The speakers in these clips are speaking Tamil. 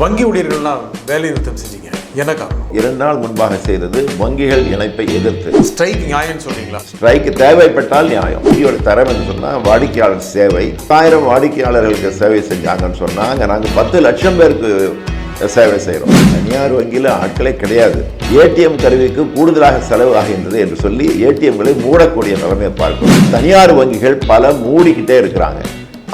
வங்கி ஊழியர்கள்லாம் வேலை நிறுத்தம் செஞ்சீங்க. என்ன காரணம்? இரண்டு நாள் முன்பாக செய்தது வங்கிகள் இணைப்பை எதிர்த்து. ஸ்ட்ரைக் நியாயம்னு சொன்னீங்களா ஸ்ட்ரைக் தேவைப்பட்டால் நியாயம். வங்கியோட தரம் என்று சொன்னால் வாடிக்கையாளர் சேவை. ஆயிரம் வாடிக்கையாளர்களுக்கு சேவை செஞ்சாங்கன்னு சொன்னாங்க. நாங்கள் பத்து லட்சம் பேருக்கு சேவை செய்கிறோம் தனியார் வங்கியில் ஆட்களே கிடையாது. ஏடிஎம் கருவிக்கு கூடுதலாக செலவு ஆகின்றது என்று சொல்லி ஏடிஎம்களை மூடக்கூடிய நிலைமையை பார்க்கிறோம். தனியார் வங்கிகள் பல மூடிக்கிட்டே இருக்கிறாங்க.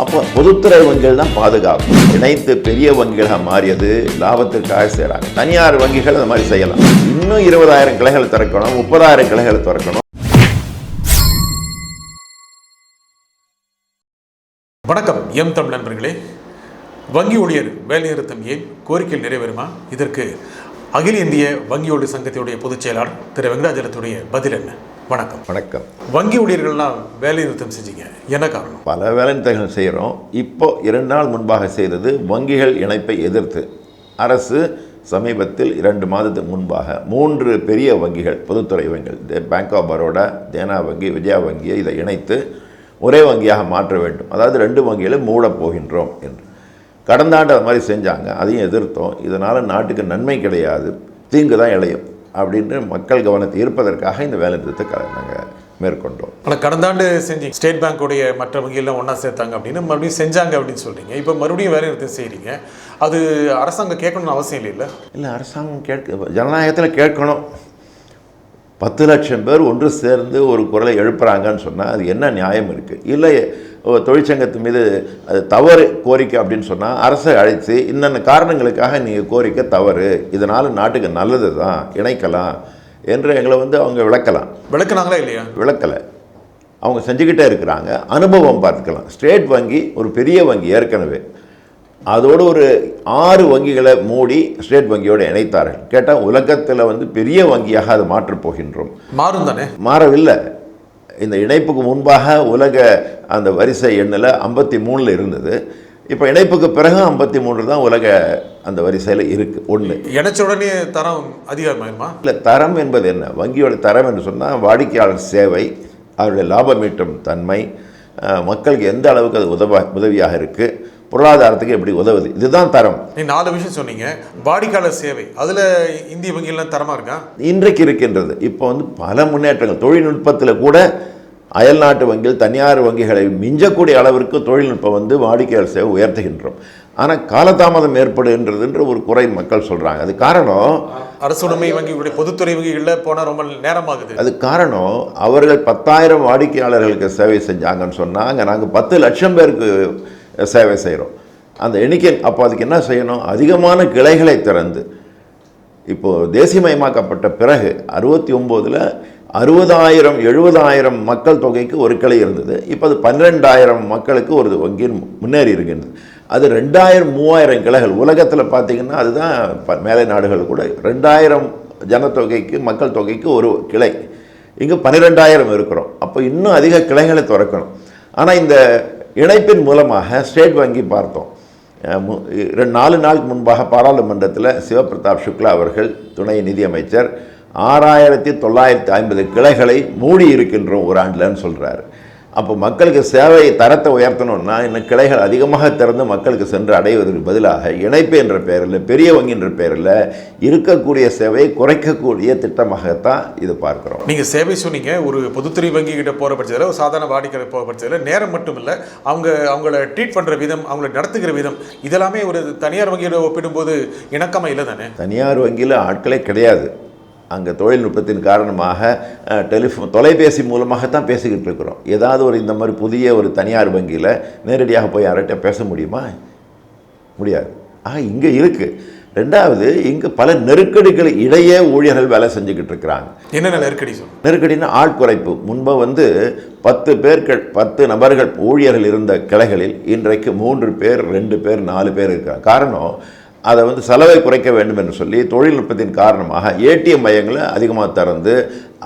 அப்போ பொதுத்துறை வங்கிகள் தான் பாதுகாப்பு. இணைத்து பெரிய வங்கிகளாக மாறியது லாபத்திற்காக செய்கிறாங்க தனியார் வங்கிகள் அந்த மாதிரி செய்யலாம். இன்னும் இருபதாயிரம் கிளைகளை திறக்கணும் முப்பதாயிரம் கிளைகளை திறக்கணும். வணக்கம். எம் தமிழ் நண்பர்களே வங்கி ஊழியர் வேலைநிறுத்தம் ஏன் கோரிக்கை நிறைவேறுமா? இதற்கு அகில இந்திய வங்கி ஊழியர் சங்கத்தினுடைய பொதுச் செயலாளர் திரு வெங்கடாஜலத்துடைய பதில் என்ன? வணக்கம். வணக்கம். வங்கி ஊழியர்கள்லாம் வேலை நிறுத்தம் செஞ்சீங்க. என்ன காரணம்? பல வேலைநிறுத்தங்கள் செய்கிறோம். இப்போ இரண்டு நாள் முன்பாக செய்தது வங்கிகள் இணைப்பை எதிர்த்து அரசு சமீபத்தில் இரண்டு மாதத்துக்கு முன்பாக மூன்று பெரிய வங்கிகள் பொதுத்துறை வங்கிகள் பேங்க் ஆஃப் பரோடா தேனா வங்கி விஜயா வங்கியை இதை இணைத்து ஒரே வங்கியாக மாற்ற வேண்டும். அதாவது ரெண்டு வங்கிகளை மூடப் போகின்றோம் என்று. கடந்த ஆண்டு அது மாதிரி செஞ்சாங்க அதையும் எதிர்த்தோம். இதனால் நாட்டுக்கு நன்மை கிடையாது தீங்கு தான் இழையும் அப்படின்னு மக்கள் கவனத்தை ஈர்ப்பதற்காக இந்த வேலை நிறுத்தத்தை நாங்கள் மேற்கொண்டோம். ஆனால் கடந்த ஆண்டு செஞ்சீங்க ஸ்டேட் பேங்க்குடைய மற்ற வங்கியெல்லாம் ஒன்றா சேர்த்தாங்க அப்படின்னு மறுபடியும் செஞ்சாங்க அப்படின்னு சொல்றீங்க. இப்போ மறுபடியும் வேலை நிறுத்தம் செய்கிறீங்க அது அரசாங்கம் கேட்கணும்னு அவசியம் இல்லை இல்லை அரசாங்கம் கேட்க ஜனநாயகத்தில் கேட்கணும். பத்து லட்சம் பேர் ஒன்று சேர்ந்து ஒரு குரலை எழுப்புறாங்கன்னு சொன்னால் அது என்ன நியாயம் இருக்குது இல்லை தொழிற்சங்கத்து மீது அது தவறு கோரிக்கை அப்படின்னு சொன்னால் அரசை அழைத்து இன்னென்ன காரணங்களுக்காக நீங்கள் கோரிக்கை தவறு இதனால் நாட்டுக்கு நல்லது தான் இணைக்கலாம் என்று எங்களை வந்து அவங்க விளக்கலாம். விளக்குனாங்களா இல்லையா? விளக்கலை. அவங்க செஞ்சுக்கிட்டே இருக்கிறாங்க. அனுபவம் பார்த்துக்கலாம். ஸ்டேட் வங்கி ஒரு பெரிய வங்கி ஏற்கனவே. அதோடு ஒரு ஆறு வங்கிகளை மூடி ஸ்டேட் வங்கியோடு இணைத்தார்கள். கேட்டால் உலகத்தில் வந்து பெரிய வங்கியாக அதை மாற்றப் போகின்றோம். மாறும் தானே? மாறவில்லை. இந்த இணைப்புக்கு முன்பாக உலக அந்த வரிசை எண்ணில் ஐம்பத்தி மூணில் இருந்தது. இப்போ இணைப்புக்கு பிறகு ஐம்பத்தி மூன்று தான் உலக அந்த வரிசையில் இருக்குது ஒன்று இணைச்ச உடனே தரம் அதிகமாயிருமா இல்லை தரம் என்பது என்ன? வங்கியோட தரம் என்று சொன்னால் வாடிக்கையாளர் சேவை அவருடைய லாபம் ஈட்டும் தன்மை மக்களுக்கு எந்த அளவுக்கு அது உதவ உதவியாக இருக்குது பொருளாதாரத்துக்கு எப்படி உதவுது? இதுதான் தரம். நீ நாலு விஷயம் சொன்னீங்க. வாடிக்கையாளர் சேவை. அதுல இந்திய வங்கியெல்லாம் தரமா இருக்கா? இன்றைக்கு இருக்கின்றது. இப்போ வந்து பல முன்னேற்றங்கள். தொழில்நுட்பத்தில் கூட அயல்நாட்டு வங்கிகள் தனியார் வங்கிகளை மிஞ்சக்கூடிய அளவிற்கு தொழில்நுட்பம் வந்து வாடிக்கையாளர் சேவை உயர்த்துகின்றோம். ஆனால் காலதாமதம் ஏற்படுகின்றதுன்ற ஒரு குறை மக்கள் சொல்கிறாங்க அது காரணம் அரசுடைமை வங்கிகளுடைய பொதுத்துறை வங்கிகள்ல போனா ரொம்ப நேரமாகுது. அது காரணம் அவர்கள் பத்தாயிரம் வாடிக்கையாளர்களுக்கு சேவை செஞ்சாங்கன்னு சொன்னாங்க. நாங்கள் பத்து லட்சம் பேருக்கு சேவை செய்கிறோம் அந்த எண்ணிக்கை அப்போ அதுக்கு என்ன செய்யணும்? அதிகமான கிளைகளை திறந்து இப்போது தேசியமயமாக்கப்பட்ட பிறகு அறுபத்தி ஒம்போதில் அறுபதாயிரம் எழுபதாயிரம் மக்கள் தொகைக்கு ஒரு கிளை இருந்தது. இப்போ அது பன்னிரெண்டாயிரம் மக்களுக்கு ஒரு வங்கி முன்னேறி இருக்கின்றது. அது ரெண்டாயிரம் மூவாயிரம் கிளைகள். உலகத்தில் பார்த்திங்கன்னா அதுதான் மேலை நாடுகள் கூட ரெண்டாயிரம் ஜனத்தொகைக்கு மக்கள் தொகைக்கு ஒரு கிளை. இங்கே பன்னிரெண்டாயிரம் இருக்கிறோம். அப்போ இன்னும் அதிக கிளைகளை திறக்கணும். ஆனால் இந்த இணைப்பின் மூலமாக ஸ்டேட் வங்கி பார்த்தோம். மு- ரெண்டு நாலு நாளுக்கு முன்பாக பாராளுமன்றத்தில் சிவபிரதாப் சுக்லா அவர்கள் துணை நிதியமைச்சர் ஆறாயிரத்தி தொள்ளாயிரத்தி ஐம்பது கிளைகளை மூடி இருக்கின்றோம் ஒரு ஆண்டில்னு சொல்கிறாரு அப்போ மக்களுக்கு சேவை தரத்தை உயர்த்தணும்னா இன்னும் கிளைகள் அதிகமாக திறந்து மக்களுக்கு சென்று அடைவதற்கு பதிலாக இணைப்பு என்ற பெயரில் பெரிய வங்கி என்ற பெயரில் இருக்கக்கூடிய சேவையை குறைக்கக்கூடிய திட்டமாகத்தான் இது பார்க்கிறோம். நீங்க சேவை சொன்னீங்க ஒரு பொதுத்துறை வங்கி கிட்ட போற பட்சத்தில் ஒரு சாதாரண வாடிக்கையாளர் போற பட்சத்தில் நேரம் மட்டும் இல்ல அவங்க அவங்கள ட்ரீட் பண்ற விதம் அவங்கள நடத்துகிற விதம் இதெல்லாமே ஒரு தனியார் வங்கியோட ஒப்பிடும்போது இணக்கமா இல்லை தானே? தனியார் வங்கியில் ஆட்களே கிடையாது. அங்கே தொழில்நுட்பத்தின் காரணமாக டெலிஃபோன் தொலைபேசி மூலமாகத்தான் பேசிக்கிட்டு இருக்கிறோம். ஏதாவது ஒரு இந்த மாதிரி புதிய ஒரு தனியார் வங்கியில் நேரடியாக போய் யார்கிட்ட பேச முடியுமா? முடியாது. ஆக இங்கே இருக்குது ரெண்டாவது இங்கே பல நெருக்கடிகள் இடையே ஊழியர்கள் வேலை செஞ்சுக்கிட்டு இருக்கிறாங்க. என்னென்ன நெருக்கடி சொல்லுங்க நெருக்கடினா ஆள் குறைப்பு. முன்பு வந்து பத்து பேர்கள் பத்து நபர்கள் ஊழியர்கள் இருந்த கிளைகளில் இன்றைக்கு மூன்று பேர் ரெண்டு பேர் நாலு பேர் இருக்கிறாங்க காரணம் அதை வந்து செலவை குறைக்க வேண்டும் என்று சொல்லி தொழில்நுட்பத்தின் காரணமாக ஏடிஎம் மையங்களை அதிகமாக திறந்து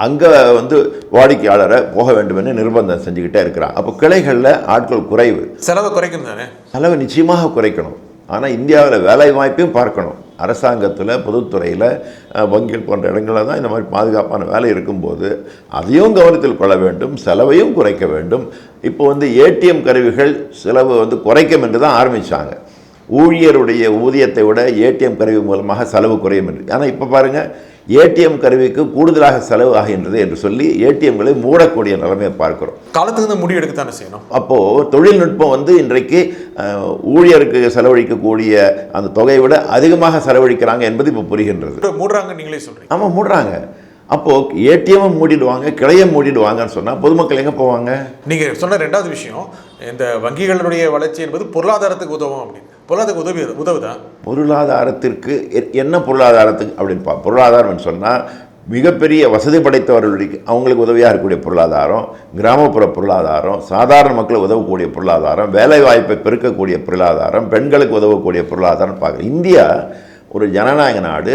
அங்கே வந்து வாடிக்கையாளரை போக வேண்டும் என்று நிர்பந்தம் செஞ்சுக்கிட்டே இருக்கிறாங்க. அப்போ கிளைகளில் ஆட்கள் குறைவு. செலவை குறைக்கணும் தானே? செலவை நிச்சயமாக குறைக்கணும். ஆனால் இந்தியாவில் வேலை வாய்ப்பையும் பார்க்கணும். அரசாங்கத்தில் பொதுத்துறையில் வங்கிகள் போன்ற இடங்களில் தான் இந்த மாதிரி பாதுகாப்பான வேலை இருக்கும்போது அதையும் கவனத்தில் கொள்ள வேண்டும் செலவையும் குறைக்க வேண்டும். இப்போ வந்து ஏடிஎம் கருவிகள் செலவு வந்து குறைக்கும் என்று தான் ஆரம்பித்தாங்க ஊழியருடைய ஊதியத்தை விட ஏடிஎம் கருவி மூலமாக செலவு குறையும் என்று. ஆனால் இப்போ பாருங்கள் ஏடிஎம் கருவிக்கு கூடுதலாக செலவு ஆகின்றது என்று சொல்லி ஏடிஎம்களை மூடக்கூடிய நிலைமையை பார்க்கிறோம். காலத்துக்கு இந்த முடிவு எடுக்கத்தானே செய்யணும்? அப்போது தொழில்நுட்பம் வந்து இன்றைக்கு ஊழியருக்கு செலவழிக்கக்கூடிய அந்த தொகையை விட அதிகமாக செலவழிக்கிறாங்க என்பது இப்போ புரிகின்றது. மூடுறாங்க நீங்களே சொல்றீங்க. ஆமாம் மூடுறாங்க. அப்போது ஏடிஎம்மை மூடிடுவாங்க கிளையை மூடிடுவாங்கன்னு சொன்னால் பொதுமக்கள் எங்கே போவாங்க? நீங்க சொன்ன ரெண்டாவது விஷயம் இந்த வங்கிகளுடைய வளர்ச்சி என்பது பொருளாதாரத்துக்கு உதவும் அப்படின்னு. பொருளாதாரத்துக்கு உதவி உதவுதா? பொருளாதாரத்திற்கு என்ன பொருளாதாரத்துக்கு அப்படின்னு பா பொருளாதாரம்னு சொன்னால் மிகப்பெரிய வசதி படைத்தவர்களுக்கு அவங்களுக்கு உதவியாக இருக்கக்கூடிய பொருளாதாரம் கிராமப்புற பொருளாதாரம் சாதாரண மக்களுக்கு உதவக்கூடிய பொருளாதாரம் வேலைவாய்ப்பை பெருக்கக்கூடிய பொருளாதாரம் பெண்களுக்கு உதவக்கூடிய பொருளாதாரம் பார்க்குறோம் இந்தியா ஒரு ஜனநாயக நாடு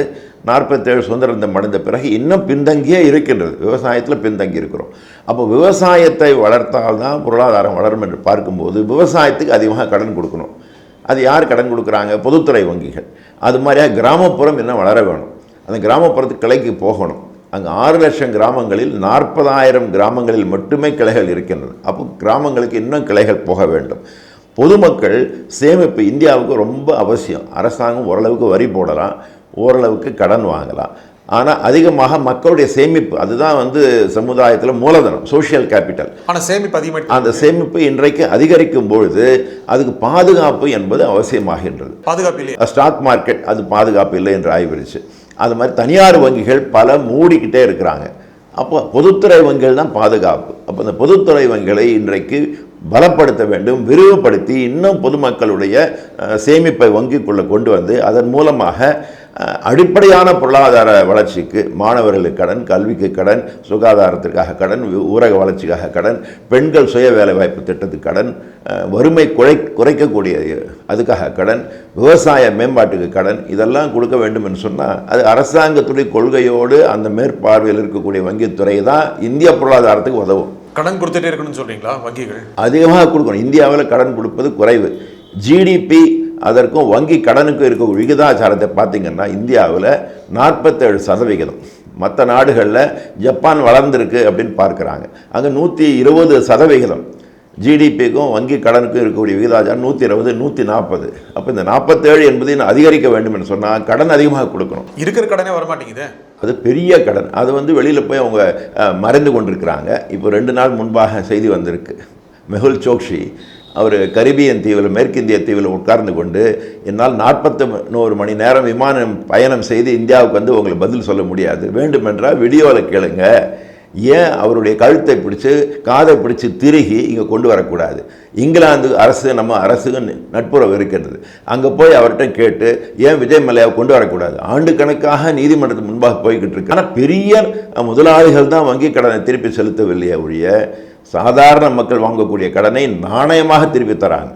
நாற்பத்தேழு சுதந்திரம் அடைந்த பிறகு இன்னும் பின்தங்கியே இருக்கின்றது. விவசாயத்தில் பின்தங்கி இருக்கிறோம். அப்போ விவசாயத்தை வளர்த்தால்தான் பொருளாதாரம் வளரும் என்று பார்க்கும்போது விவசாயத்துக்கு அதிகமாக கடன் கொடுக்கணும். அது யார் கடன் கொடுக்குறாங்க? பொதுத்துறை வங்கிகள். அது மாதிரியா கிராமப்புறம் இன்னும் வளர வேணும்? அந்த கிராமப்புறத்துக்கு கிளைக்கு போகணும். அங்கே ஆறு லட்சம் கிராமங்களில் நாற்பதாயிரம் கிராமங்களில் மட்டுமே கிளைகள் இருக்கின்றன. அப்போ கிராமங்களுக்கு இன்னும் கிளைகள் போக வேண்டும். பொதுமக்கள் சேமிப்பு இந்தியாவுக்கு ரொம்ப அவசியம். அரசாங்கம் ஓரளவுக்கு வரி போடலாம் ஓரளவுக்கு கடன் வாங்கலாம். ஆனால் அதிகமாக மக்களுடைய சேமிப்பு அதுதான் வந்து சமுதாயத்தில் மூலதனம் சோஷியல் கேபிட்டல் ஆனா சேமிப்பு அதிகமாயிட்டு அந்த சேமிப்பு இன்றைக்கு அதிகரிக்கும் பொழுது அதுக்கு பாதுகாப்பு என்பது அவசியமாகின்றது. பாதுகாப்பு இல்லையா. ஸ்டாக் மார்க்கெட் அது பாதுகாப்பு இல்லை என்று ஆய்விருச்சு அது மாதிரி தனியார் வங்கிகள் பல மூடிக்கிட்டே இருக்கிறாங்க. அப்போ பொதுத்துறை வங்கிகள் தான் பாதுகாப்பு. அப்போ இந்த பொதுத்துறை வங்கிகளை இன்றைக்கு பலப்படுத்த வேண்டும் விரிவுபடுத்தி இன்னும் பொதுமக்களுடைய சேமிப்பை வங்கிக்குள்ளே கொண்டு வந்து அதன் மூலமாக அடிப்படையான பொருளாதார வளர்ச்சிக்கு மாணவர்களுக்கு கடன் கல்விக்கு கடன் சுகாதாரத்திற்காக கடன் ஊரக வளர்ச்சிக்காக கடன் பெண்கள் சுய வேலைவாய்ப்பு திட்டத்துக்கு கடன் வறுமை குறை குறைக்கக்கூடிய அதுக்காக கடன் விவசாய மேம்பாட்டுக்கு கடன் இதெல்லாம் கொடுக்க வேண்டும் என்று சொன்னால் அது அரசாங்கத்துடைய கொள்கையோடு அந்த மேற்பார்வையில் இருக்கக்கூடிய வங்கித்துறை தான் இந்திய பொருளாதாரத்துக்கு உதவும். கடன் கொடுத்துட்டே இருக்கணும்னு சொல்றீங்களா வங்கிகள்? அதிகமாக கொடுக்கணும். இந்தியாவில் கடன் கொடுப்பது குறைவு. ஜிடிபி அதற்கும் வங்கி கடனுக்கும் இருக்க விகிதாச்சாரத்தை பார்த்தீங்கன்னா இந்தியாவில் நாற்பத்தேழு சதவிகிதம். மற்ற நாடுகளில் ஜப்பான் வளர்ந்துருக்கு அப்படின்னு பார்க்குறாங்க. அங்கே நூற்றி இருபது சதவிகிதம். ஜிடிபிக்கும் வங்கி கடனுக்கும் இருக்கக்கூடிய விகிதாச்சாரம் நூற்றி இருபது நூற்றி நாற்பது அப்போ இந்த நாற்பத்தேழு என்பதை அதிகரிக்க வேண்டும் என்று சொன்னால் கடன் அதிகமாக கொடுக்கணும். இருக்கிற கடனே வரமாட்டேங்குதே. அது பெரிய கடன். அது வந்து வெளியில் போய் அவங்க மறைந்து கொண்டிருக்கிறாங்க. இப்போ ரெண்டு நாள் முன்பாக செய்தி வந்திருக்கு. மெகுல் சோக்ஷி அவர் கரிபியன் தீவில் மேற்கிந்திய தீவில் உட்கார்ந்து கொண்டு என்னால் நாற்பத்து நூறு மணி நேரம் விமானம் பயணம் செய்து இந்தியாவுக்கு வந்து உங்களுக்கு பதில் சொல்ல முடியாது. வேண்டுமென்றால் வீடியோவில் கேளுங்க. ஏன் அவருடைய கழுத்தை பிடிச்சி காதை பிடிச்சி திருகி இங்கே கொண்டு வரக்கூடாது? இங்கிலாந்து அரசு நம்ம அரசுக்கு நட்புறவு இருக்கின்றது. அங்கே போய் அவர்கிட்ட கேட்டு ஏன் விஜய் மலையாவை கொண்டு வரக்கூடாது? ஆண்டு கணக்காக நீதிமன்றத்துக்கு முன்பாக போய்கிட்டு இருக்கு. ஆனால் பெரிய முதலாளிகள் தான் வங்கி கடனை திருப்பி செலுத்தவில்லையே ஒழிய சாதாரண மக்கள் வாங்கக்கூடிய கடனை நாணயமாக திருப்பி தராங்க.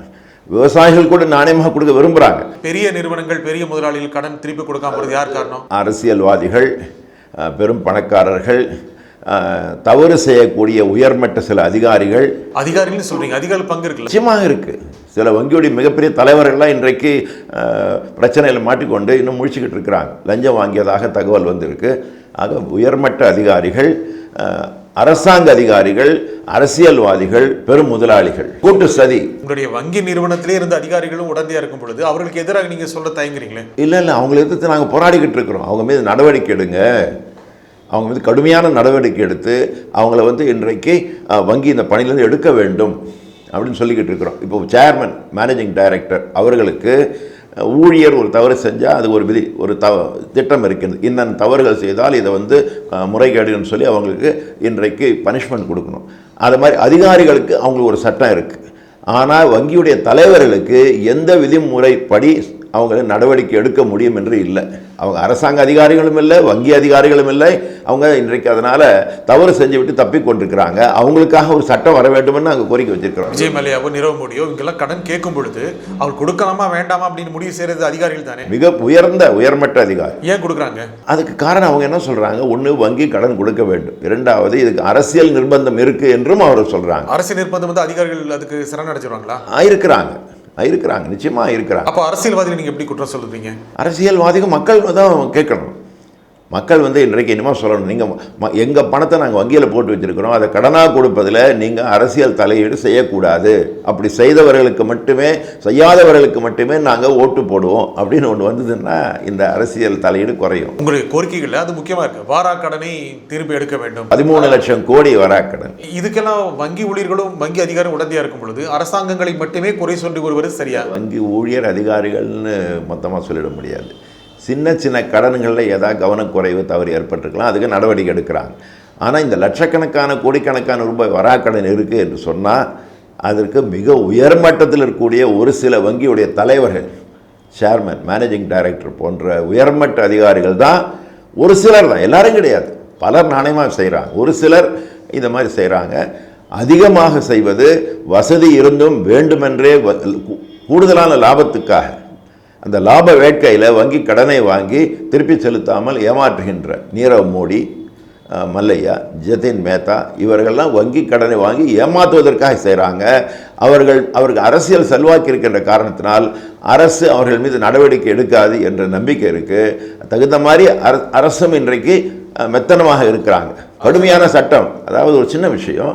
விவசாயிகள் கூட நாணயமாக கொடுக்க விரும்புகிறாங்க பெரிய நிறுவனங்கள் பெரிய முதலாளிகள் கடன் திருப்பி கொடுக்காம யார் காரணம்? அரசியல்வாதிகள் பெரும் பணக்காரர்கள் தவறு செய்யக்கூடிய உயர்மட்ட சில அதிகாரிகள். அதிகாரிகள் சொல்றீங்க. அதிகாரிகள் பங்கு இருக்குல்ல? நிச்சயமாக இருக்குது சில வங்கியுடைய மிகப்பெரிய தலைவர்கள்லாம் இன்றைக்கு பிரச்சனையில் மாட்டிக்கொண்டு இன்னும் முழிச்சுக்கிட்டு இருக்கிறாங்க. லஞ்சம் வாங்கியதாக தகவல் வந்திருக்கு. ஆக உயர்மட்ட அதிகாரிகள் அரசாங்க அதிகாரிகள் அரசியல்வாதிகள் பெரும் முதலாளிகள். கூட்டு சதி. உங்களுடைய வங்கி நிறுவனத்திலே இருந்த அதிகாரிகளும் உடந்தையா இருக்கும் பொழுது அவர்களுக்கு எதிராக நீங்க சொல்ல தயங்குறீங்களே? இல்லை இல்லை. அவங்களை எதிர்த்து நாங்கள் போராடிக்கிட்டு இருக்கிறோம். அவங்க மீது நடவடிக்கை எடுங்க. அவங்க மீது கடுமையான நடவடிக்கை எடுத்து அவங்கள வந்து இன்றைக்கு வங்கி இந்த பணியிலேருந்து எடுக்க வேண்டும் அப்படின்னு சொல்லிக்கிட்டு இருக்கிறோம். இப்போ சேர்மன் மேனேஜிங் டைரக்டர் அவர்களுக்கு ஊழியர் ஒரு தவறு செஞ்சால் அது ஒரு விதி ஒரு தவ திட்டம் இருக்கிறது இன்னும் தவறுகள் செய்தால் இதை வந்து முறைகேடுன்னு சொல்லி அவங்களுக்கு இன்றைக்கு பனிஷ்மெண்ட் கொடுக்கணும். அது மாதிரி அதிகாரிகளுக்கு அவங்களுக்கு ஒரு சட்டம் இருக்குது ஆனால் வங்கியுடைய தலைவர்களுக்கு எந்த விதிமுறைப்படி அவங்க நடவடிக்கை எடுக்க முடியும் என்று இல்லை. அவங்க அரசாங்க அதிகாரிகளும் இல்லை வங்கி அதிகாரிகளும் இல்லை. அவங்க இன்றைக்கு அதனால் தவறு செஞ்சு விட்டு தப்பி கொண்டிருக்கிறாங்க. அவங்களுக்காக ஒரு சட்டம் வர வேண்டும்னு நாங்கள் கோரிக்கை வச்சிருக்கிறோம். விஜய் மல்லையாவோ நிரவ மோடியோ இவங்கெல்லாம் கடன் கேட்கும் பொழுது அவர் கொடுக்கலாமா வேண்டாமா அப்படின்னு முடிவு செய்யறது அதிகாரிகள் தானே? மிக உயர்ந்த உயர்மட்ட அதிகாரி. ஏன் கொடுக்குறாங்க? அதுக்கு காரணம் அவங்க என்ன சொல்கிறாங்க ஒன்று வங்கி கடன் கொடுக்க வேண்டும். இரண்டாவது இதுக்கு அரசியல் நிர்பந்தம் இருக்குது என்றும் அவர் சொல்கிறாங்க அரசு நிர்பந்தம் வந்து அதிகாரிகள் அதுக்கு சரணடைச்சிருவாங்களா இருக்கிறாங்க. இருக்கிறாங்க நிச்சயமாக இருக்கிறாங்க. அப்போ அரசியல்வாதிகளை நீங்க எப்படி குற்றம் சொல்றீங்க? அரசியல்வாதிகள் மக்கள் தான் கேட்கணும். மக்கள் வந்து இன்றைக்கு என்னமோ சொல்லணும். நீங்கள் எங்கள் பணத்தை நாங்கள் வங்கியில் போட்டு வச்சுருக்கிறோம் அதை கடனாக கொடுப்பதில் நீங்கள் அரசியல் தலையீடு செய்யக்கூடாது. அப்படி செய்தவர்களுக்கு மட்டுமே செய்யாதவர்களுக்கு மட்டுமே நாங்கள் ஓட்டு போடுவோம் அப்படின்னு ஒன்று வந்ததுன்னா இந்த அரசியல் தலையீடு குறையும். உங்களுடைய கோரிக்கைகள்ல அது முக்கியமா இருக்கு. வாரா கடனை திருப்பி எடுக்க வேண்டும். பதிமூணு லட்சம் கோடி வராக்கடன் இதுக்கெல்லாம் வங்கி ஊழியர்களும் வங்கி அதிகாரம் உடந்தையா இருக்கும் பொழுது அரசாங்கங்களை மட்டுமே குறை சொல்லி வருவது சரியா? வங்கி ஊழியர் அதிகாரிகள்னு மொத்தமாக சொல்லிட முடியாது. சின்ன சின்ன கடன்களில் ஏதாவது கவனக்குறைவு தவறு ஏற்பட்டிருக்கலாம். அதுக்கு நடவடிக்கை எடுக்கிறாங்க. ஆனால் இந்த லட்சக்கணக்கான கோடிக்கணக்கான ரூபாய் வராக்கடன் இருக்குது என்று சொன்னால் அதற்கு மிக உயர்மட்டத்தில் இருக்கக்கூடிய ஒரு சில வங்கியுடைய தலைவர்கள் சேர்மன் மேனேஜிங் டைரக்டர் போன்ற உயர்மட்ட அதிகாரிகள் தான் ஒரு சிலர் தான். எல்லாரும் கிடையாது. பலர் நாணயமாக செய்கிறாங்க ஒரு சிலர் இந்த மாதிரி செய்கிறாங்க அதிகமாக செய்வது வசதி இருந்தும் வேண்டுமென்றே வ- கூடுதலான லாபத்துக்காக. அந்த லாப வேட்கையில் வங்கி கடனை வாங்கி திருப்பி செலுத்தாமல் ஏமாற்றுகின்ற நீரவ் மோடி மல்லையா ஜதின் மேத்தா இவர்கள்லாம் வங்கி கடனை வாங்கி ஏமாற்றுவதற்காக செய்கிறாங்க அவர்கள் அவருக்கு அரசியல் செல்வாக்கு இருக்கின்ற காரணத்தினால் அரசு அவர்கள் மீது நடவடிக்கை எடுக்காது என்ற நம்பிக்கை இருக்குது தகுந்த மாதிரி அர அரசும் இன்றைக்கு மெத்தனமாக இருக்கிறாங்க. கடுமையான சட்டம். அதாவது ஒரு சின்ன விஷயம்.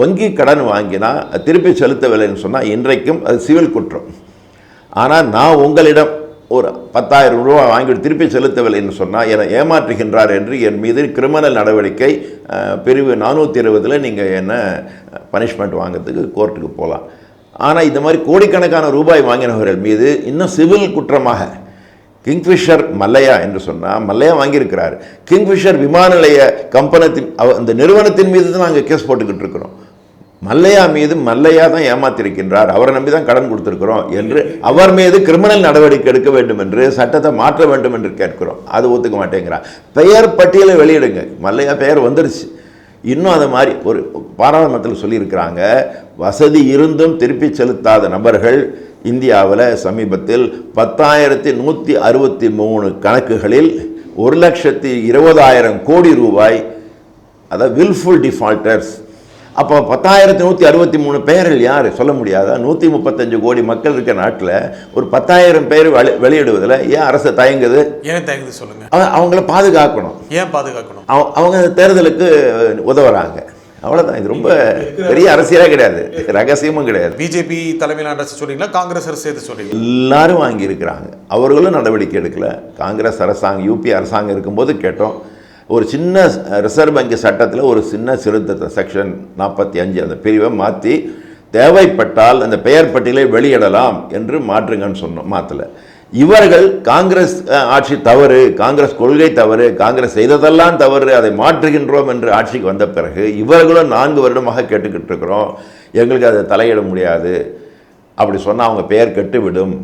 வங்கி கடன் வாங்கினா திருப்பி செலுத்தவில்லைன்னு சொன்னால் இன்றைக்கும் அது சிவில் குற்றம். ஆனால் நான் உங்களிடம் ஒரு பத்தாயிரம் ரூபா வாங்கிட்டு திருப்பி செலுத்தவில்லைன்னு சொன்னால் என்னை ஏமாற்றுகின்றார் என்று என் மீது கிரிமினல் நடவடிக்கை பிரிவு நானூற்றி இருபதில் நீங்கள் என்ன பனிஷ்மெண்ட் வாங்குறதுக்கு கோர்ட்டுக்கு போகலாம். ஆனால் இந்த மாதிரி கோடிக்கணக்கான ரூபாய் வாங்கினவர்கள் மீது இன்னும் சிவில் குற்றமாக கிங்ஃபிஷர் மல்லையா என்று சொன்னால் மல்லையா வாங்கியிருக்கிறார். கிங்ஃபிஷர் விமான நிலைய கம்பெனத்தின் அவ- அந்த நிறுவனத்தின் மீது தான் நாங்கள் கேஸ் போட்டுக்கிட்டு இருக்கிறோம். மல்லையா மீது மல்லையா தான் ஏமாத்திருக்கின்றார். அவரை நம்பி தான் கடன் கொடுத்துருக்கிறோம் என்று அவர் மீது கிரிமினல் நடவடிக்கை எடுக்க வேண்டும் என்று சட்டத்தை மாற்ற வேண்டும் என்று கேட்கிறோம். அது ஒத்துக்க மாட்டேங்கிறார். பெயர் பட்டியலை வெளியிடுங்க. மல்லையா பெயர் வந்துருச்சு. இன்னும் அது மாதிரி ஒரு பாராளுமன்றத்தில் சொல்லியிருக்கிறாங்க. வசதி இருந்தும் திருப்பி செலுத்தாத நபர்கள் இந்தியாவில் சமீபத்தில் பத்தாயிரத்தி நூற்றி அறுபத்தி மூணு கணக்குகளில் ஒரு லட்சத்தி இருபதாயிரம் கோடி ரூபாய் அதாவது வில்ஃபுல் டிஃபால்ட்டர்ஸ் அப்போ பத்தாயிரத்தி நூற்றி அறுபத்தி மூணு பெயர்கள் யார்? சொல்ல முடியாதா? நூற்றி முப்பத்தஞ்சு கோடி மக்கள் இருக்க நாட்டில் ஒரு பத்தாயிரம் பேர் வெளி வெளியிடுவதில் ஏன் அரசு தயங்குது? ஏன் தயங்குது சொல்லுங்க. அவ- அவங்கள பாதுகாக்கணும். ஏன் பாதுகாக்கணும்? அவ- அவங்க தேர்தலுக்கு உதவுறாங்க. அவ்வளோதான் இது ரொம்ப பெரிய அரசியலே கிடையாது. ரகசியமும் கிடையாது. பிஜேபி தலைமையிலான அரசு சொல்றீங்களா காங்கிரஸ் அரசு சேர்த்து சொல்றீங்களா எல்லாரும் வாங்கியிருக்கிறாங்க. அவர்களும் நடவடிக்கை எடுக்கல. காங்கிரஸ் அரசாங்கம் யூபி அரசாங்கம் இருக்கும்போது கேட்டோம். ஒரு சின்ன ரிசர்வ் வங்கி சட்டத்தில் ஒரு சின்ன சிறுத்தத்தை செக்ஷன் நாற்பத்தி அஞ்சு அந்த பிரிவை மாற்றி தேவைப்பட்டால் அந்த பெயர் பட்டியலை வெளியிடலாம் என்று மாற்றுங்கன்னு சொன்னோம் மாற்றலை இவர்கள் காங்கிரஸ் ஆட்சி தவறு காங்கிரஸ் கொள்கை தவறு காங்கிரஸ் செய்ததெல்லாம் தவறு அதை மாற்றுகின்றோம் என்று ஆட்சிக்கு வந்த பிறகு இவர்களும் நான்கு வருடமாக கேட்டுக்கிட்டு இருக்கிறோம் எங்களுக்கு அதை தலையிட முடியாது அப்படி சொன்னால் அவங்க பெயர் கெட்டுவிடும்.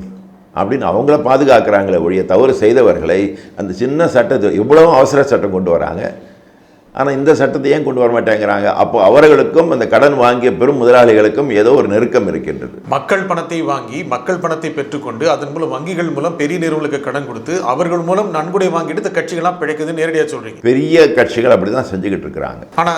அப்படின்னு அவங்கள பாதுகாக்கிறாங்களே ஒழிய தவறு செய்தவர்களை அந்த சின்ன சட்டத்தை இவ்வளவு அவசர சட்டம் கொண்டு வராங்க. ஆனால் இந்த சட்டத்தை ஏன் கொண்டு வர மாட்டேங்கிறாங்க அப்போ அவர்களுக்கும் அந்த கடன் வாங்கிய பெரும் முதலாளிகளுக்கும் ஏதோ ஒரு நெருக்கம் இருக்கின்றது. மக்கள் பணத்தை வாங்கி மக்கள் பணத்தை பெற்றுக்கொண்டு அதன் மூலம் வங்கிகள் மூலம் பெரிய நிறுவனங்களுக்கு கடன் கொடுத்து அவர்கள் மூலம் நன்கொடை வாங்கிட்டு இந்த கட்சிகள்லாம் பிழைக்குதுன்னு நேரடியா சொல்றீங்க. பெரிய கட்சிகள் அப்படி தான் செஞ்சுக்கிட்டு இருக்கிறாங்க. ஆனா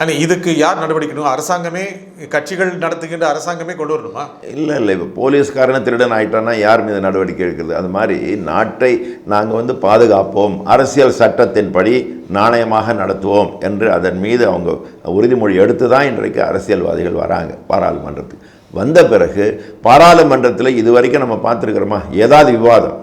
ஆனா இதுக்கு யார் நடவடிக்கை எடுக்கணும்? அரசாங்கமே கட்சிகள் நடத்துகின்ற அரசாங்கமே கொண்டு வரணுமா? இல்லை இல்லை. இப்போ போலீஸ்காரனை திருடன் ஆயிட்டான்னா யார் மீது நடவடிக்கை எடுக்கிறது? அது மாதிரி நாட்டை நாங்கள் வந்து பாதுகாப்போம். அரசியல் சட்டத்தின்படி நாணயமாக நடத்துவோம். என்று அதன் மீது அவங்க உறுதிமொழி எடுத்து தான் இன்றைக்கு அரசியல்வாதிகள் வராங்க பாராளுமன்றத்துக்கு. வந்த பிறகு பாராளுமன்றத்தில் இதுவரைக்கும் நம்ம பார்த்துருக்குறோமா? ஏதாவது விவாதம்.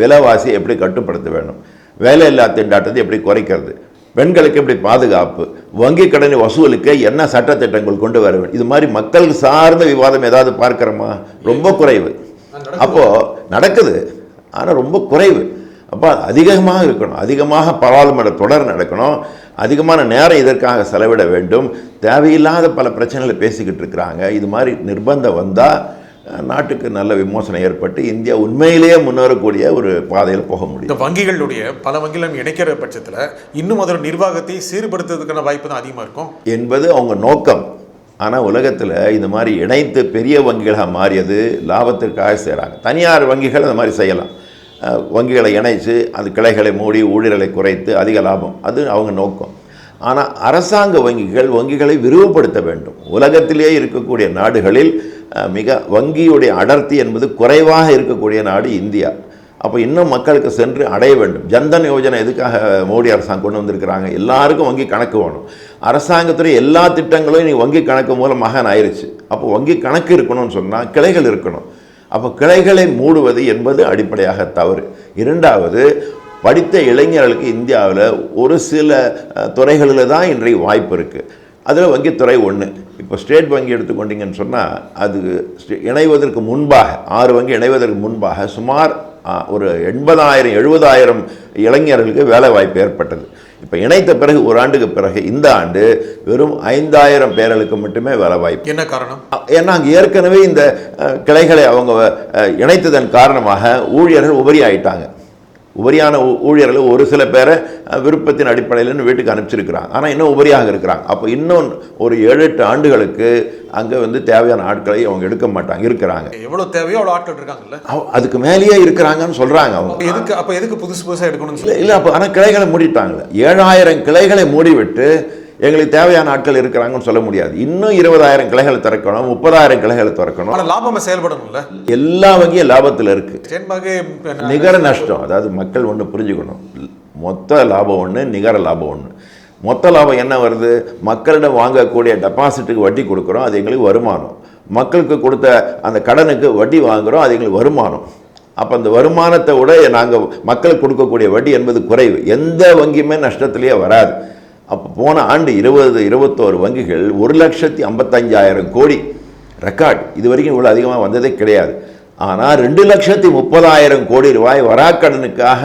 விலைவாசி எப்படி கட்டுப்படுத்த வேண்டும்? வேலையில்லா திண்டாட்டத்தை எப்படி குறைக்கிறது? பெண்களுக்கு எப்படி பாதுகாப்பு? வங்கி கடனை வசூலுக்கு என்ன சட்டத்திட்டங்கள் கொண்டு வர வேண்டும்? இது மாதிரி மக்கள் சார்ந்த விவாதம் ஏதாவது பார்க்குறோமா? ரொம்ப குறைவு. அப்போது நடக்குது ஆனால் ரொம்ப குறைவு. அப்போ அதிகமாக இருக்கணும். அதிகமாக பாராளுமன்ற தொடர் நடக்கணும். அதிகமான நேரம் இதற்காக செலவிட வேண்டும். தேவையில்லாத பல பிரச்சனைகளை பேசிக்கிட்டு இருக்கிறாங்க. இது மாதிரி நிர்பந்தம் வந்தால் நாட்டுக்கு நல்ல விமோசனம் ஏற்பட்டு இந்தியா உண்மையிலேயே முன்னேறக்கூடிய ஒரு பாதையில் போக முடியும். இந்த வங்கிகளுடைய பல வங்கிகளும் இணைக்கிற பட்சத்துல இன்னும் அதோட நிர்வாகத்தை சீர்படுத்துறதுக்கான வாய்ப்பு தான் அதிகமா இருக்கும்? என்பது அவங்க நோக்கம். ஆனால் உலகத்தில் இந்த மாதிரி இணைத்து பெரிய வங்கிகளாக மாறியது லாபத்திற்காக செய்கிறாங்க தனியார் வங்கிகள் அந்த மாதிரி செய்யலாம். வங்கிகளை இணைத்து அது கிளைகளை மூடி ஊழியர்களை குறைத்து அதிக லாபம். அது அவங்க நோக்கம். ஆனால் அரசாங்க வங்கிகள் வங்கிகளை விரிவுபடுத்த வேண்டும். உலகத்திலே இருக்கக்கூடிய நாடுகளில் மிக வங்கியுடைய அடர்த்தி என்பது குறைவாக இருக்கக்கூடிய நாடு இந்தியா. அப்போ இன்னும் மக்களுக்கு சென்று அடைய வேண்டும். ஜன்தன் யோஜனை எதுக்காக மோடி அரசாங்கம் கொண்டு வந்திருக்கிறாங்க? எல்லாருக்கும் வங்கி கணக்கு வேணும். அரசாங்கத்துடைய எல்லா திட்டங்களும் இனி வங்கி கணக்கு மூலமாக ஆயிடுச்சு. அப்போ வங்கி கணக்கு இருக்கணும்னு சொன்னால் கிளைகள் இருக்கணும். அப்போ கிளைகளை மூடுவது என்பது அடிப்படையாக தவறு. இரண்டாவது படித்த இளைஞர்களுக்கு இந்தியாவில் ஒரு சில துறைகளில் தான் இன்றைக்கு வாய்ப்பு இருக்குது அதில் வங்கித்துறை ஒன்று இப்போ ஸ்டேட் வங்கி எடுத்துக்கொண்டீங்கன்னு சொன்னால் அது ஸ்டே- இணைவதற்கு முன்பாக ஆறு வங்கி இணைவதற்கு முன்பாக சுமார் ஒரு எண்பதாயிரம் எழுபதாயிரம் இளைஞர்களுக்கு வேலை வாய்ப்பு ஏற்பட்டது. இப்போ இணைத்த பிறகு ஒரு ஆண்டுக்கு பிறகு இந்த ஆண்டு வெறும் ஐந்தாயிரம் பேர்களுக்கு மட்டுமே வேலை வாய்ப்பு. என்ன காரணம்? ஏன்னா அங்கே ஏற்கனவே இந்த கிளைகளை அவங்க இணைத்ததன் காரணமாக ஊழியர்கள் உபரி ஆயிட்டாங்க உபரியான ஊழியர்கள் ஒரு சில பேரை விருப்பத்தின் அடிப்படையில் வீட்டுக்கு அனுப்பிச்சிருக்கிறாங்க. ஆனால் இன்னும் உபரியாக இருக்கிறாங்க. அப்போ இன்னும் ஒரு ஏழு எட்டு ஆண்டுகளுக்கு அங்கே வந்து தேவையான ஆட்களை அவங்க எடுக்க மாட்டாங்க இருக்கிறாங்க. எவ்வளவு தேவையோ அவ்வளவு ஆட்கள் இருக்காங்கல்ல? அதுக்கு மேலேயே இருக்கிறாங்கன்னு சொல்கிறாங்க அவங்க. எதுக்கு அப்ப எதுக்கு புதுசு புதுசா எடுக்கணும்னு இல்லை சொல்லி இல்லை அப்போ ஆனால் கிளைகளை மூடிட்டாங்களே ஏழாயிரம் கிளைகளை மூடிவிட்டு எங்களுக்கு தேவையான ஆட்கள் இருக்கிறாங்கன்னு சொல்ல முடியாது. இன்னும் இருபதாயிரம் கிளைகளை திறக்கணும் முப்பதாயிரம் கிளைகளை திறக்கணும். ஆனா லாபமா செயல்படணும்ல? எல்லா வங்கியும் லாபத்தில் இருக்கு. நிகர நஷ்டம் அதாவது மக்கள் ஒன்று புரிஞ்சுக்கணும். மொத்த லாபம் ஒன்று நிகர லாபம் ஒன்று மொத்த லாபம் என்ன வருது? மக்களிடம் வாங்கக்கூடிய டெபாசிட்டுக்கு வட்டி கொடுக்குறோம் அது எங்களுக்கு வருமானம். மக்களுக்கு கொடுத்த அந்த கடனுக்கு வட்டி வாங்குறோம் அது எங்களுக்கு வருமானம். அப்போ அந்த வருமானத்தை விட நாங்கள் மக்களுக்கு கொடுக்கக்கூடிய வட்டி என்பது குறைவு. எந்த வங்கியுமே நஷ்டத்திலேயே வராது. அப்போ போன ஆண்டு இருபது இருபத்தோரு வங்கிகள் ஒரு லட்சத்தி ஐம்பத்தஞ்சாயிரம் கோடி ரெக்கார்ட் இது வரைக்கும் இவ்வளோ அதிகமாக வந்ததே கிடையாது. ஆனால் ரெண்டு லட்சத்தி முப்பதாயிரம் கோடி ரூபாய் வராக்கடனுக்காக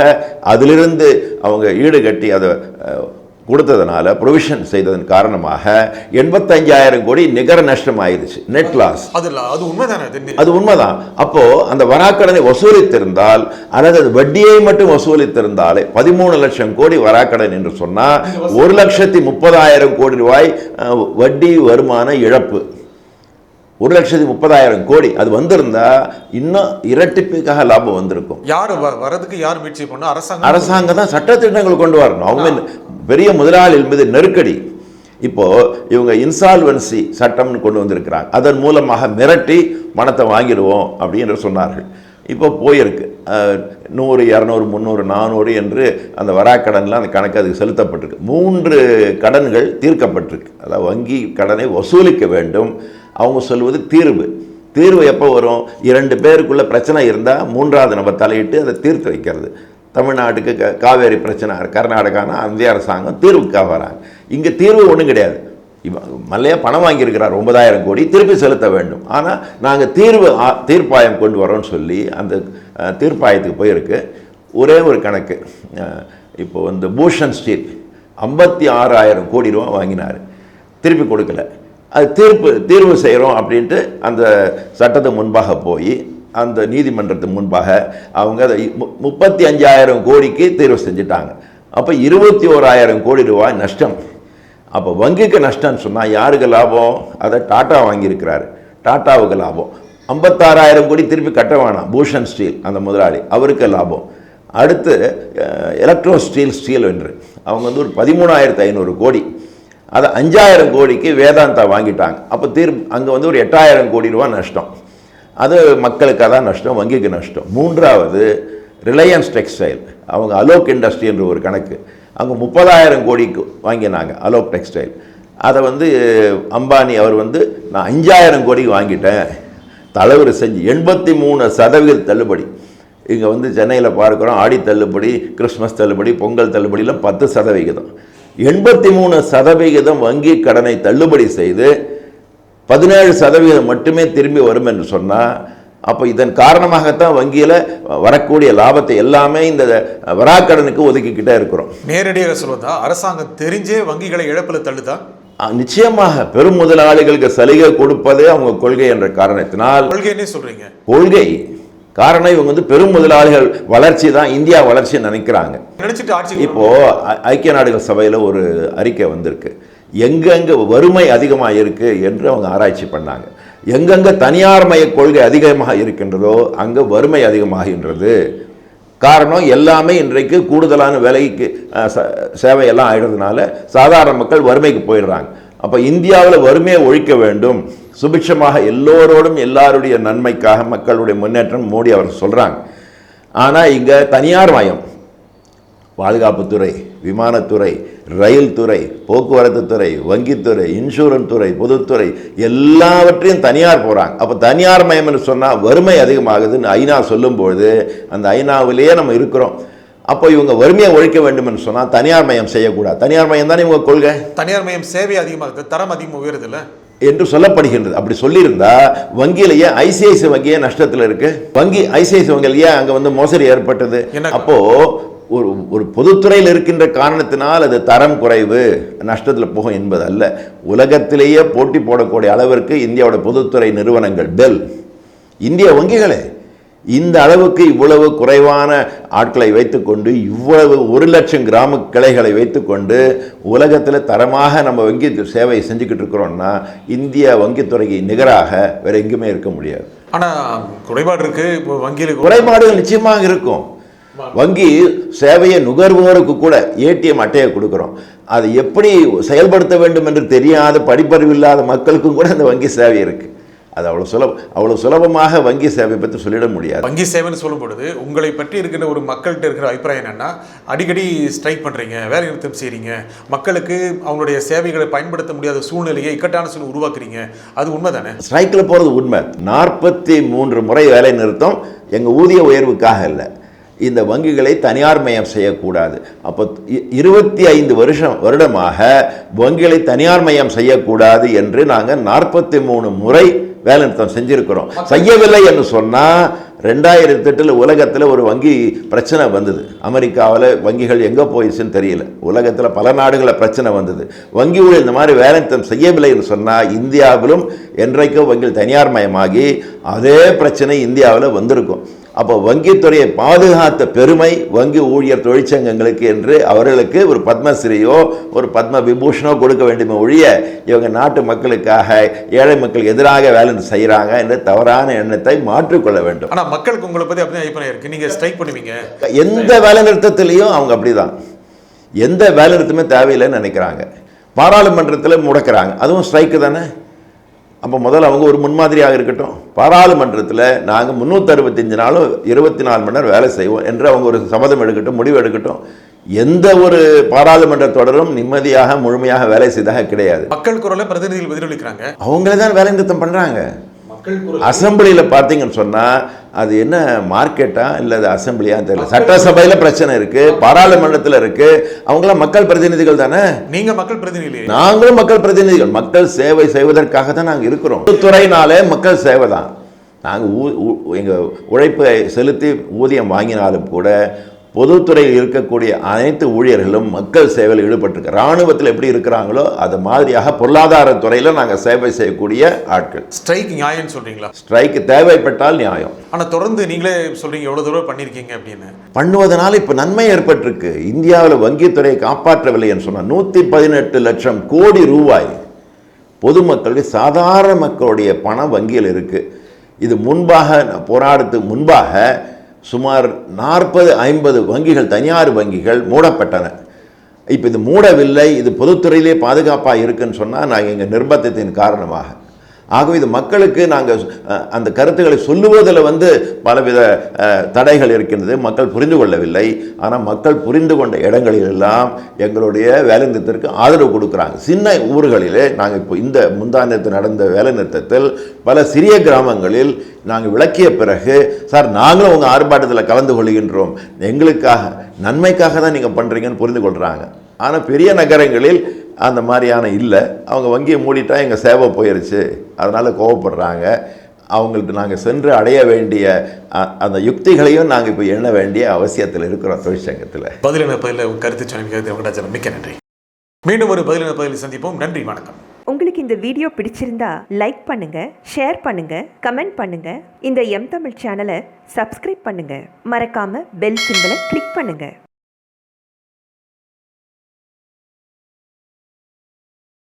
அதிலிருந்து அவங்க ஈடு கட்டி அதை கொடுத்ததுனால ப்ரொவிஷன் செய்ததன் காரணமாக எண்பத்தஞ்சாயிரம் கோடி நிகர நஷ்டம் ஆயிடுச்சு நெட் லாஸ் அது அது உண்மைதானே அது உண்மைதான். அப்போ அந்த வராக்கடனை வசூலித்திருந்தால் அல்லது வட்டியை மட்டும் வசூலித்திருந்தாலே பதிமூணு லட்சம் கோடி வராக்கடன் என்று சொன்னால் ஒரு லட்சத்தி முப்பதாயிரம் கோடி ரூபாய் வட்டி வருமான இழப்பு. ஒரு லட்சத்தி முப்பதாயிரம் கோடி அது வந்திருந்தா இன்னும் இரட்டிப்புக்காக லாபம் வந்திருக்கும். யாரு வ- வரதுக்கு யார் முயற்சி பண்ணா? அரசாங்கம். அரசாங்கம் தான் சட்டத்திட்டங்கள் கொண்டு வரணும். அவங்க பெரிய முதலாளிகள் மீது நெருக்கடி. இப்போ இவங்க இன்சால்வன்சி சட்டம்னு கொண்டு வந்திருக்கிறாங்க. அதன் மூலமாக மிரட்டி பணத்தை வாங்கிடுவோம் அப்படின்னு சொன்னார்கள். இப்போ போயிருக்கு. நூறு இரநூறு முந்நூறு நானூறு என்று அந்த வராக்கடனில் அந்த கணக்கு அதுக்கு செலுத்தப்பட்டிருக்கு. மூன்று கடன்கள் தீர்க்கப்பட்டிருக்கு. அதாவது வங்கி கடனை வசூலிக்க வேண்டும். அவங்க சொல்வது தீர்வு. தீர்வு எப்போ வரும்? இரண்டு பேருக்குள்ளே பிரச்சனை இருந்தால் மூன்றாவது நபர் தலையிட்டு அதை தீர்த்து வைக்கிறது. தமிழ்நாட்டுக்கு க- காவேரி பிரச்சனை கர்நாடகானா இந்திய அரசாங்கம் தீர்வுக்காக வராங்க. இங்கே தீர்வு ஒன்றும் கிடையாது. மல்லையா பணம் வாங்கியிருக்கிறார் ஒன்பதாயிரம் கோடி திருப்பி செலுத்த வேண்டும். ஆனால் நாங்கள் தீர்வு ஆ- தீர்ப்பாயம் கொண்டு வரோம்னு சொல்லி அந்த தீர்ப்பாயத்துக்கு போயிருக்கு. ஒரே ஒரு கணக்கு. இப்போ வந்து பூஷன் ஸ்டீல் ஐம்பத்தி ஆறாயிரம் கோடி ரூபா வாங்கினார். திருப்பி கொடுக்கல. அது தீர்ப்பு தீர்வு செய்கிறோம் அப்படின்ட்டு அந்த சட்டத்து முன்பாக போய் அந்த நீதிமன்றத்துக்கு முன்பாக அவங்க அதை முப்பத்தி அஞ்சாயிரம் கோடிக்கு தீர்வு செஞ்சுட்டாங்க. அப்போ இருபத்தி ஓராயிரம் கோடி ரூபாய் நஷ்டம். அப்போ வங்கிக்கு நஷ்டம்னு சொன்னால் யாருக்கு லாபம்? அதை டாட்டா வாங்கியிருக்கிறாரு. டாட்டாவுக்கு லாபம். ஐம்பத்தாறாயிரம் கோடி திருப்பி கட்ட வேணாம். பூஷன் ஸ்டீல் அந்த முதலாளி அவருக்கு லாபம். அடுத்து எலக்ட்ரோ ஸ்டீல் ஸ்டீல் என்று. அவங்க வந்து ஒரு பதிமூணாயிரத்து ஐநூறு கோடி. அதை அஞ்சாயிரம் கோடிக்கு வேதாந்தா வாங்கிட்டாங்க. அப்போ தீர் அங்கே வந்து ஒரு எட்டாயிரம் கோடி ரூபா நஷ்டம். அது மக்களுக்கு அதான் நஷ்டம் வங்கிக்கு நஷ்டம். மூன்றாவது ரிலையன்ஸ் டெக்ஸ்டைல். அவங்க அலோக் இண்டஸ்ட்ரி என்ற ஒரு கணக்கு. அங்கே முப்பதாயிரம் கோடிக்கு வாங்கினாங்க அலோக் டெக்ஸ்டைல். அதை வந்து அம்பானி அவர் வந்து நான் அஞ்சாயிரம் கோடிக்கு வாங்கிட்டேன். தலைவர் செஞ்சு எண்பத்தி மூணு சதவீத தள்ளுபடி. இங்கே வந்து சென்னையில் பார்க்குறோம் ஆடி தள்ளுபடி கிறிஸ்மஸ் தள்ளுபடி பொங்கல் தள்ளுபடியில் பத்து சதவிகிதம். எண்பத்தி மூணு சதவிகிதம் வங்கி கடனை தள்ளுபடி செய்து பதினேழு சதவீதம் மட்டுமே திரும்பி வரும் என்று சொன்னால் அப்போ இதன் காரணமாகத்தான் வங்கியில் வரக்கூடிய லாபத்தை எல்லாமே இந்த வராக்கடனுக்கு ஒதுக்கிக்கிட்டே இருக்கிறோம். நேரடியாக சொல்வதா? அரசாங்கம் தெரிஞ்சே வங்கிகளை இழப்பில் தள்ளுதா? நிச்சயமாக பெரும் முதலாளிகளுக்கு சலுகை கொடுப்பதே அவங்க கொள்கை என்ற காரணத்தினால் கொள்கைன்னே சொல்றீங்க. கொள்கை காரணம் இவங்க வந்து பெரும் முதலாளிகள் வளர்ச்சி தான் இந்தியா வளர்ச்சி நினைக்கிறாங்க. நினைச்சிட்டு இப்போ ஐக்கிய நாடுகள் சபையில் ஒரு அறிக்கை வந்திருக்கு. எங்கெங்க வறுமை அதிகமாக இருக்கு என்று அவங்க ஆராய்ச்சி பண்ணாங்க. எங்கெங்க தனியார் மய கொள்கை அதிகமாக இருக்கின்றதோ அங்கே வறுமை அதிகமாகின்றது. காரணம் எல்லாமே இன்றைக்கு கூடுதலான விலைக்கு சேவையெல்லாம் ஆயிடுறதுனால சாதாரண மக்கள் வறுமைக்கு போயிடுறாங்க. அப்போ இந்தியாவில் வறுமையை ஒழிக்க வேண்டும். சுபிட்சமாக எல்லோரோடும் எல்லாருடைய நன்மைக்காக மக்களுடைய முன்னேற்றம் மோடி அவர் சொல்கிறாங்க ஆனால் இங்கே தனியார் மயம். பாதுகாப்புத்துறை விமானத்துறை ரயில் துறை போக்குவரத்து துறை வங்கித்துறை இன்சூரன்ஸ் துறை பொதுத்துறை எல்லாவற்றையும் தனியார் போகிறாங்க அப்போ தனியார் மயம்னு சொன்னால் வறுமை அதிகமாகுதுன்னு ஐநா சொல்லும்பொழுது அந்த ஐநாவிலேயே நம்ம இருக்கிறோம். அப்போ இவங்க வறுமையை ஒழிக்க வேண்டும்னு சொன்னால் தனியார் மயம் செய்யக்கூடாது. தனியார் மயம் தானே இவங்க கொள்கை? தனியார் மையம் சேவை அதிகமாகுது தரம் அதிகம் உயருது இல்ல என்று சொல்லப்படுகின்றது. அப்படி சொல்லியிருந்தா வங்கியிலேயே ஐசிஐசி வங்கியே நஷ்டத்தில் இருக்கு. வங்கி ஐசிஐசி வங்கியிலேயே அங்கே வந்து மோசடி ஏற்பட்டது? அப்போ ஒரு ஒரு பொதுத்துறையில் இருக்கின்ற காரணத்தினால் அது தரம் குறைவு நஷ்டத்தில் போகும் என்பது அல்ல உலகத்திலேயே போட்டி போடக்கூடிய அளவிற்கு இந்தியாவோட பொதுத்துறை நிறுவனங்கள் பெல் இந்திய வங்கிகளே இந்த அளவுக்கு இவ்வளவு குறைவான ஆட்களை வைத்துக்கொண்டு இவ்வளவு ஒரு லட்சம் கிராம கிளைகளை வைத்துக்கொண்டு உலகத்தில் தரமாக நம்ம வங்கி சேவை செஞ்சுக்கிட்டு இருக்கிறோம்னா இந்திய வங்கித்துறைக்கு நிகராக வேற எங்கேயுமே இருக்க முடியாது. ஆனா குறைபாடு இருக்கு. இப்போ வங்கியில குறைபாடுகள் நிச்சயமாக இருக்கும். வங்கி சேவையை நுகர்வோருக்கு கூட ஏடிஎம் அட்டையை கொடுக்குறோம். அதை எப்படி செயல்படுத்த வேண்டும் என்று தெரியாத படிப்பறிவு இல்லாத மக்களுக்கும் கூட அந்த வங்கி சேவை இருக்கு. அது அவ்வளோ சுலப அவ்வளோ சுலபமாக வங்கி சேவை பற்றி சொல்லிட முடியாது. வங்கி சேவைன்னு சொல்லும் பொழுது உங்களை பற்றி இருக்கிற ஒரு மக்கள்கிட்ட இருக்கிற அபிப்பிராயம் என்னன்னா அடிக்கடி ஸ்ட்ரைக் பண்றீங்க வேலை நிறுத்தம் செய்றீங்க மக்களுக்கு அவங்களுடைய சேவைகளை பயன்படுத்த முடியாத சூழ்நிலையை இக்கட்டான சூழ்நிலை உருவாக்குறீங்க. அது உண்மைதானே? ஸ்ட்ரைக்கில் போகிறது உண்மை. நாற்பத்தி மூன்று முறை வேலை நிறுத்தம் எங்கள் ஊதிய உயர்வுக்காக இல்லை. இந்த வங்கிகளை தனியார் மயம் செய்யக்கூடாது. அப்போ இருபத்தி ஐந்து வருஷம் வருடமாக வங்கிகளை தனியார் மயம் செய்யக்கூடாது என்று நாங்கள் நாற்பத்தி மூணு முறை வேலை நிறுத்தம் செய்யவில்லை என்று சொன்னால் ரெண்டாயிரத்தி எட்டில் உலகத்தில் ஒரு வங்கி பிரச்சனை வந்தது. அமெரிக்காவில் வங்கிகள் எங்கே போயிடுச்சுன்னு தெரியல. உலகத்தில் பல நாடுகளில் பிரச்சனை வந்தது. வங்கி ஊழல் இந்த மாதிரி வேலைநிறுத்தம் செய்யவில்லை என்று சொன்னால் இந்தியாவிலும் என்றைக்கோ வங்கிகள் தனியார் மயமாகி அதே பிரச்சனை இந்தியாவில் வந்திருக்கும். அப்போ வங்கித்துறையை பாதுகாத்த பெருமை வங்கி ஊழியர் தொழிற்சங்கங்களுக்கு என்று அவர்களுக்கு ஒரு பத்மஸ்ரீயோ ஒரு பத்ம விபூஷணோ கொடுக்க வேண்டுமே ஒழிய இவங்க நாட்டு மக்களுக்காக ஏழை மக்களுக்கு எதிராக வேலை செய்கிறாங்க என்ற தவறான எண்ணத்தை மாற்றிக்கொள்ள வேண்டும். ஆனா மக்களுக்கு உங்களை பத்தி அப்படி அபிப்பிராயம் இருக்கு. நீங்க ஸ்ட்ரைக் பண்ணுவீங்க. எந்த வேலை நிறுத்தத்திலையும் அவங்க அப்படிதான். எந்த வேலை நிறுத்தமே தேவையில்லைன்னு நினைக்கிறாங்க. பாராளுமன்றத்தில் முடக்கிறாங்க. அதுவும் ஸ்ட்ரைக்கு தானே? அப்போ முதல்ல அவங்க ஒரு முன்மாதிரியாக இருக்கட்டும். பாராளுமன்றத்தில் நாங்கள் முந்நூற்றறுபத்தஞ்சு நாளும் இருபத்தி நாலு மணி நேரம் வேலை செய்வோம் என்று அவங்க ஒரு சபதம் எடுக்கட்டும் முடிவு எடுக்கட்டும். எந்த ஒரு பாராளுமன்ற தொடரும் நிம்மதியாக முழுமையாக வேலை செய்ததாக கிடையாது. மக்கள் குரலை பிரதிநிதிகள் பதிலளிக்கிறாங்க. அவங்களே தான் வேலை நிறுத்தம் பண்ணுறாங்க மக்கள் குரல். அசெம்பிளியில் பார்த்தீங்கன்னு சொன்னால் அது என்ன மார்க்கெட்டா இல்லை அது அசெம்பிளியான்னு தெரியல. சட்டசபையில் பிரச்சனை இருக்குது பாராளுமன்றத்தில் இருக்குது அவங்களாம் மக்கள் பிரதிநிதிகள் தானே? நீங்க மக்கள் பிரதிநிதி நாங்களும் மக்கள் பிரதிநிதிகள். மக்கள் சேவை செய்வதற்காக தான் நாங்கள் இருக்கிறோம். துறைனாலே மக்கள் சேவை தான். நாங்கள் எங்கள் உழைப்பை செலுத்தி ஊதியம் வாங்கினாலும் கூட பொதுத்துறையில் இருக்கக்கூடிய அனைத்து ஊழியர்களும் மக்கள் சேவையில் ஈடுபட்டிருக்க இராணுவத்தில் எப்படி இருக்கிறாங்களோ அது மாதிரியாக பொருளாதார துறையில் நாங்கள் சேவை செய்யக்கூடிய ஆட்கள். ஸ்ட்ரைக் நியாயம்னு சொல்றீங்களா? ஸ்ட்ரைக் தேவைப்பட்டால் நியாயம். ஆனா தொடர்ந்து நீங்களே சொல்றீங்க எவ்வளவு தூரம் பண்ணிருக்கீங்க அப்படின்னு. பண்ணுவதனால இப்போ நன்மை ஏற்பட்டிருக்கு. இந்தியாவில் வங்கித்துறையை காப்பாற்றவில்லை என்று சொன்னால் நூற்றி பதினெட்டு லட்சம் கோடி ரூபாய் பொதுமக்களுடைய சாதாரண மக்களுடைய பணம் வங்கியில் இருக்கு. இது முன்பாக போராட்டத்துக்கு முன்பாக சுமார் நாற்பது ஐம்பது வங்கிகள் தனியார் வங்கிகள் மூடப்பட்டன. இப்போ இது மூடவில்லை இது பொதுத்துறையிலே பாதுகாப்பாக இருக்குன்னு சொன்னால் நான் எங்கள் நிர்பந்தத்தின் காரணமாக. ஆகவே இது மக்களுக்கு நாங்கள் அந்த கருத்துக்களை சொல்லுவதில் வந்து பலவித தடைகள் இருக்கின்றது. மக்கள் புரிந்து கொள்ளவில்லை. ஆனால் மக்கள் புரிந்து கொண்ட இடங்களிலெல்லாம் எங்களுடைய வேலைநிறுத்தத்திற்கு ஆதரவு கொடுக்குறாங்க. சின்ன ஊர்களிலே நாங்கள் இப்போ இந்த முந்தானத்தில் நடந்த வேலைநிறுத்தத்தில் பல சிறிய கிராமங்களில் நாங்கள் விளக்கிய பிறகு சார் நாங்களும் உங்கள் ஆர்ப்பாட்டத்தில் கலந்து கொள்கின்றோம். எங்களுக்காக நன்மைக்காக தான் நீங்கள் பண்ணுறீங்கன்னு புரிந்து கொள்கிறாங்க ஆனால் பெரிய நகரங்களில் அந்த மாதிரியான இல்லை. அவங்க வங்கியை மூடிட்டா எங்கள் சேவை போயிருச்சு. அதனால் கோவப்படுறாங்க. அவங்கள்ட்ட நாங்கள் சென்று அடைய வேண்டிய அந்த யுக்திகளையும் நாங்கள் இப்போ எண்ண வேண்டிய அவசியத்தில் இருக்கிறோம் தொழிற்சங்கத்தில் பதிலின பதில கருத்து சொன்னீங்க மிக்க நன்றி. மீண்டும் ஒரு பதிலின பதிலில் சந்திப்போம். நன்றி வணக்கம். உங்களுக்கு இந்த வீடியோ பிடிச்சிருந்தா லைக் பண்ணுங்க ஷேர் பண்ணுங்க கமெண்ட் பண்ணுங்க. இந்த எம் தமிழ் சேனலை சப்ஸ்கிரைப் பண்ணுங்க. மறக்காம பெல் சிம்பலை கிளிக் பண்ணுங்க.